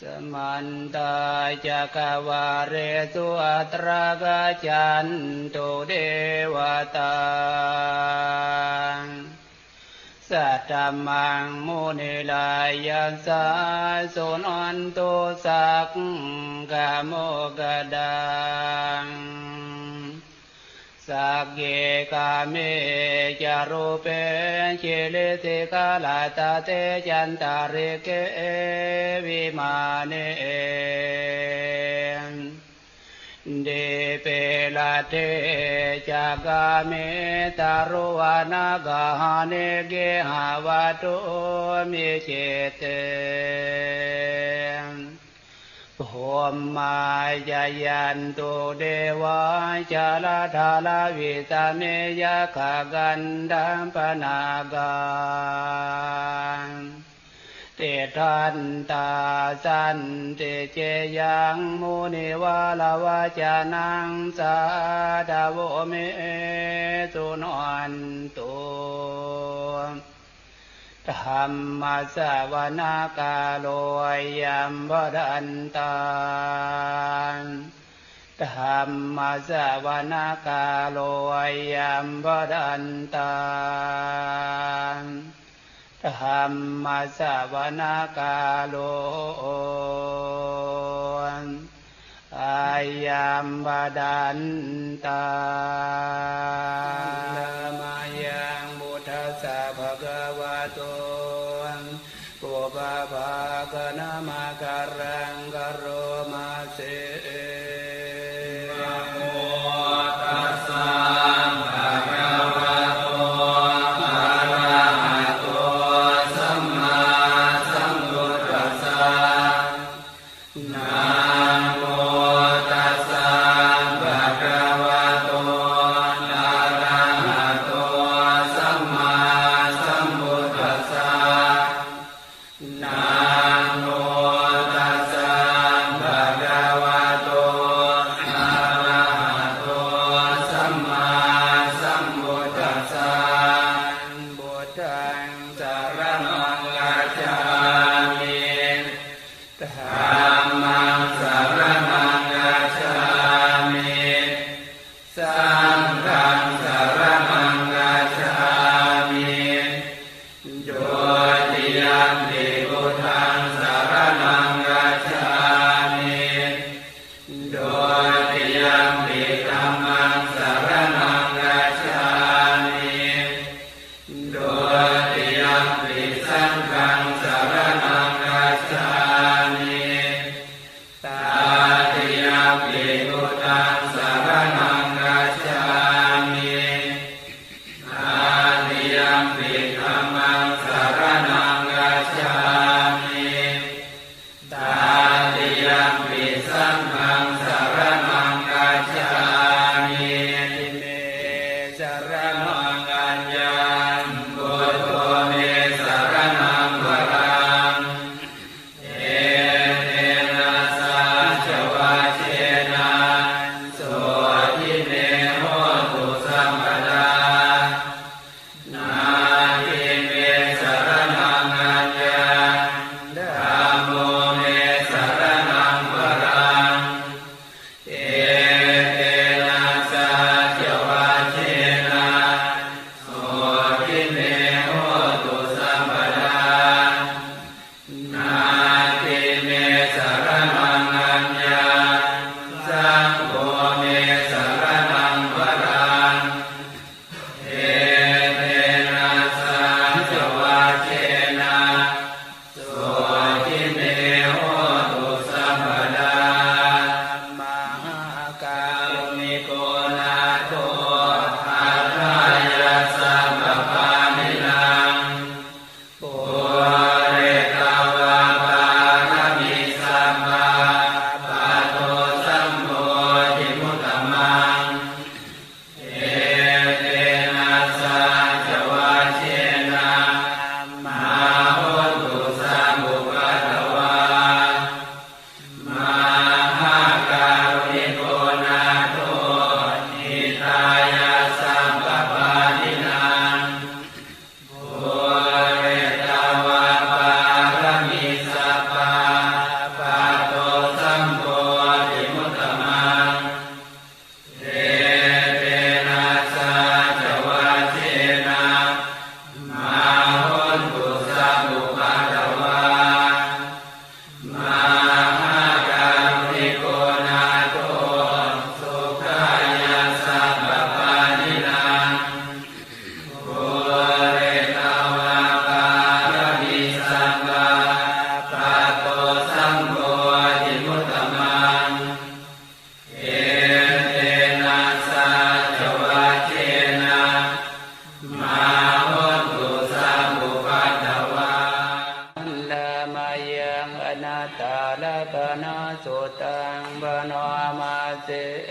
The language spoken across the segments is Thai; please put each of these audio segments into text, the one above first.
สมันตาจักวาเรสุอัตรากาจันตุเดวตาสัตตมังมุนิลายัสสาสุนันตุสักกะโมกดัง สักเกกาเมจารุเปชิลิสิกาลาตาเตจันตาริเกวิมาเนเดเปลาเทจากาเมตารุวานาคาเนเกหาวาตุมิเจเต พมมายายันตุเดวาจาลาธาลาวิตาเมยะขะกันดัมปนาการเตทันตาสันติเจยังมุนิวาลาวาจานังสาดาโวเมสุนันตุ ธรรมสวนากาโลยัมบดันตานธรรมสวนากาโลยัมบดันตานธรรมสวนากาโลอายัมบดันตาน กนาสุตังบนามาเจเ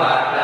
เ